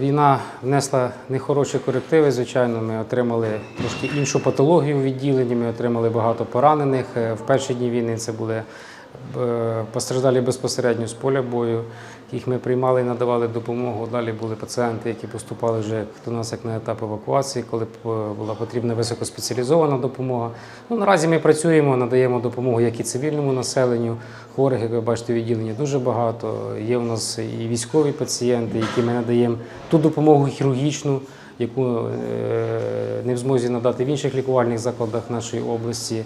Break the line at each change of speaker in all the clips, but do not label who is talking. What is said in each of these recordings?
війна внесла нехороші корективи. Звичайно, ми отримали трошки іншу патологію в відділенні. Ми отримали багато поранених. Е, В перші дні війни це були постраждалі безпосередньо з поля бою, яких ми приймали і надавали допомогу. Далі були пацієнти, які поступали вже до нас як на етап евакуації, коли е, була потрібна високоспеціалізована допомога. Ну, наразі ми працюємо, надаємо допомогу як і цивільному населенню. Хворих, як ви бачите, у відділенні дуже багато. Є у нас і військові пацієнти, які ми надаємо ту допомогу хірургічну, яку е, не в змозі надати в інших лікувальних закладах нашої області.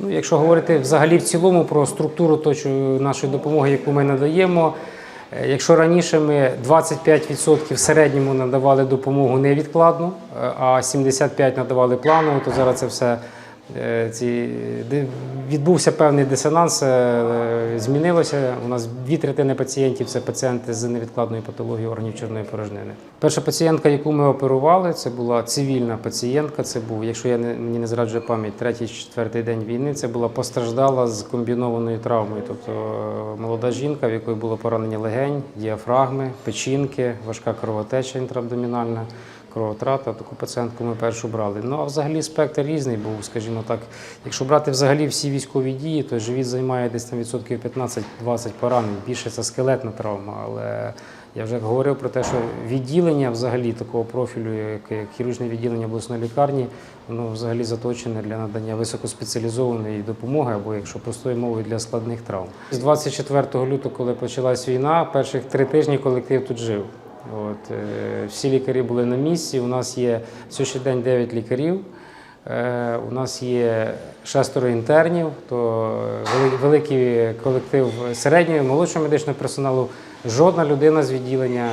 Ну, якщо говорити взагалі в цілому про структуру точу- нашої допомоги, яку ми надаємо, е, якщо раніше ми 25% в середньому надавали допомогу невідкладну, е, а 75% надавали планово, то зараз це все ці, відбувся певний дисонанс, е, змінилося. У нас дві третини пацієнтів це пацієнти з невідкладною патологією органів чорної порожнини. Перша пацієнтка, яку ми оперували, це була цивільна пацієнтка. Це був, якщо я не мені не зраджує пам'ять, третій четвертий день війни. Це була постраждала з комбінованою травмою, тобто е, молода жінка, в якої було поранення легень, діафрагми, печінки, важка кровотеча інтраабдомінальна кровотрата, таку пацієнтку ми першу брали. Ну а взагалі спектр різний був, скажімо так. Якщо брати взагалі всі військові дії, то живіт займає десь там відсотків 15-20 поранень. Більше це скелетна травма. Але я вже говорив про те, що відділення взагалі такого профілю, як, хірургічне відділення обласної лікарні, воно взагалі заточене для надання високоспеціалізованої допомоги, або якщо простою мовою для складних травм. З 24 лютого, коли почалась війна, перших три тижні колектив тут жив. От, е, всі лікарі були на місці. У нас є сьогодні день 9 лікарів. Е, у нас є шестеро інтернів, то великий колектив середнього і молодшого медичного персоналу. Жодна людина з відділення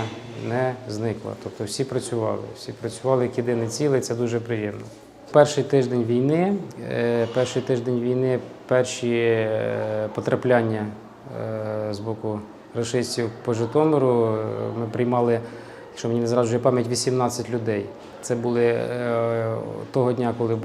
не зникла. Тобто всі працювали, всі працювали як єдине ціле, це дуже приємно. Перший тиждень війни, е, перший тиждень війни, перші е, потрапляння е, з боку рашистів по Житомиру. е, Ми приймали, якщо мені не зраджує пам'ять, 18 людей. Це були е, того дня, коли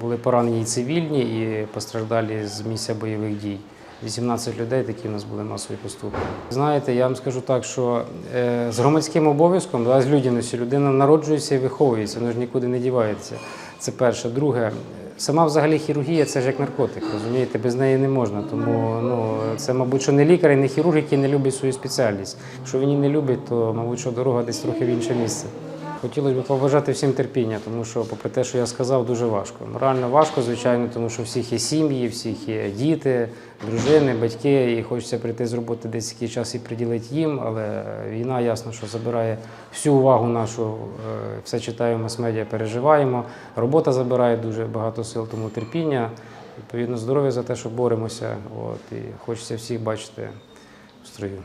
були поранені і цивільні і постраждалі з місця бойових дій. 18 людей, такі в нас були масові поступки. Знаєте, я вам скажу так, що е, з громадським обов'язком, да, з людяністю, людина народжується і виховується, вона ж нікуди не дівається. Це перше. Друге, сама взагалі хірургія це ж як наркотик, розумієте, без неї не можна. Тому ну, це, мабуть, що не лікар і не хірург, який не любить свою спеціальність. Якщо він її не любить, то, мабуть, що дорога десь трохи в інше місце. Хотілося б побажати всім терпіння, тому що, попри те, що я сказав, дуже важко. Морально важко, звичайно, тому що всіх є сім'ї, всіх є діти, дружини, батьки, і хочеться прийти з роботи десь якийсь час і приділити їм. Але війна, ясно, що забирає всю увагу нашу, е, все читаємо, мас-медіа, переживаємо. Робота забирає дуже багато сил, тому терпіння, відповідно, здоров'я за те, що боремося. От, і хочеться всіх бачити в строю.